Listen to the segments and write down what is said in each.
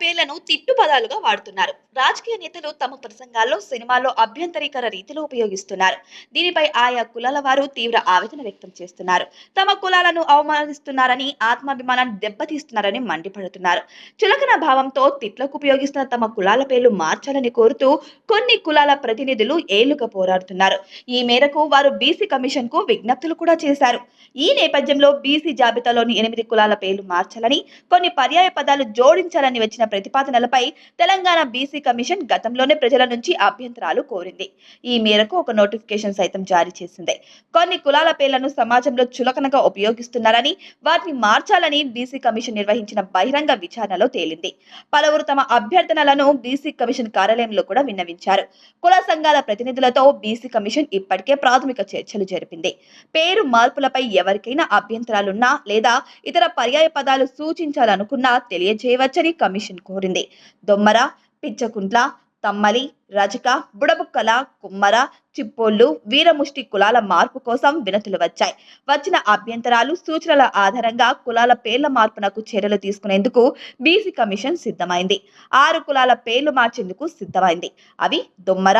పేర్లను తిట్టు పదాలుగా వాడుతున్నారు. రాజకీయ నేతలు తమ ప్రసంగాల్లో సినిమాల్లో అభ్యంతరీకర రీతిలో ఉపయోగిస్తున్నారు. దీనిపై ఆయా కులాల వారు తీవ్ర ఆవేదన వ్యక్తం చేస్తున్నారు. తమ కులాలను అవమానిస్తున్నారని ఆత్మాభిమానాన్ని దెబ్బతీస్తున్నారని మండిపడుతున్నారు. చులకన భావంతో తిట్లకు ఉపయోగిస్తున్న తమ కులాల పేర్లు మార్చాలని కోరుతూ కొన్ని కులాల ప్రతినిధులు ఏళ్ళుగా పోరాడుతున్నారు. ఈ మేరకు వారు బీసీ కమిషన్కు విజ్ఞప్తులు కూడా చేశారు. ఈ నేపథ్యంలో బీసీ జాబితాలోని ఎనిమిది కులాల పేర్లు మార్చాలని కొన్ని పర్యాయ పదాలు జోడించాలని వచ్చిన ప్రతిపాదనలపై తెలంగాణ బీసీ కమిషన్ గతంలోనే ప్రజల నుంచి అభ్యంతరాలు కోరింది. ఈ మేరకు ఒక నోటిఫికేషన్ సైతం జారీ చేసింది. కొన్ని కులాల పేర్లను సమాజంలో చులకనగా ఉపయోగిస్తున్నారని వాటిని మార్చాలని బీసీ కమిషన్ నిర్వహించిన బహిరంగ విచారణలో తేలింది. పలువురు తమ అభ్యర్థనలను బీసీ కమిషన్ కార్యాలయంలో కూడా విన్నవించారు. కుల సంఘాల ప్రతినిధులతో బీసీ కమిషన్ ఇప్పటికే ప్రాథమిక చర్చలు జరిపింది. పేరు మార్పులపై ఎవరికైనా అభ్యంతరాలున్నా లేదా ఇతర పర్యాయ పదాలు సూచించాలనుకున్నా తెలియజేయవచ్చని కమిషన్ కోరింది. దొమ్మర పిచ్చకుంట్ల తమ్మలి రజక బుడబుక్కల కుమ్మర చిప్పోళ్ళు వీరముష్టి కులాల మార్పు కోసం వినతులు వచ్చాయి. వచ్చిన అభ్యంతరాలు సూచనల ఆధారంగా కులాల పేర్ల మార్పునకు చర్యలు తీసుకునేందుకు బీసీ కమిషన్ సిద్ధమైంది. ఆరు కులాల పేర్లు మార్చేందుకు సిద్ధమైంది. అవి దొమ్మర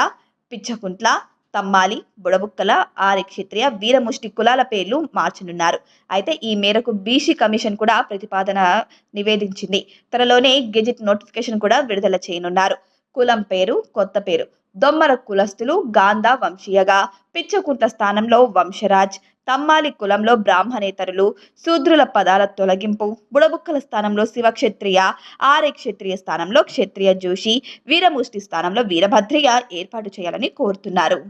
పిచ్చకుంట్ల తమ్మాలి బుడబుక్కల ఆరి క్షత్రియ వీరముష్టి కులాల పేర్లు మార్చనున్నారు. అయితే ఈ మేరకు బీసీ కమిషన్ కూడా ప్రతిపాదన నివేదించింది. త్వరలోనే గెజిట్ నోటిఫికేషన్ కూడా విడుదల చేయనున్నారు. కులం పేరు కొత్త పేరు. దొమ్మర కులస్తులు గాంధా వంశీయగా పిచ్చకుంట స్థానంలో వంశరాజ్ తమ్మాలి కులంలో బ్రాహ్మణేతరులు శూద్రుల పదాల తొలగింపు బుడబుక్కల స్థానంలో శివక్షత్రియ ఆర్య క్షత్రియ స్థానంలో క్షత్రియ జోషి వీరముష్టి స్థానంలో వీరభద్రియ ఏర్పాటు చేయాలని కోరుతున్నారు.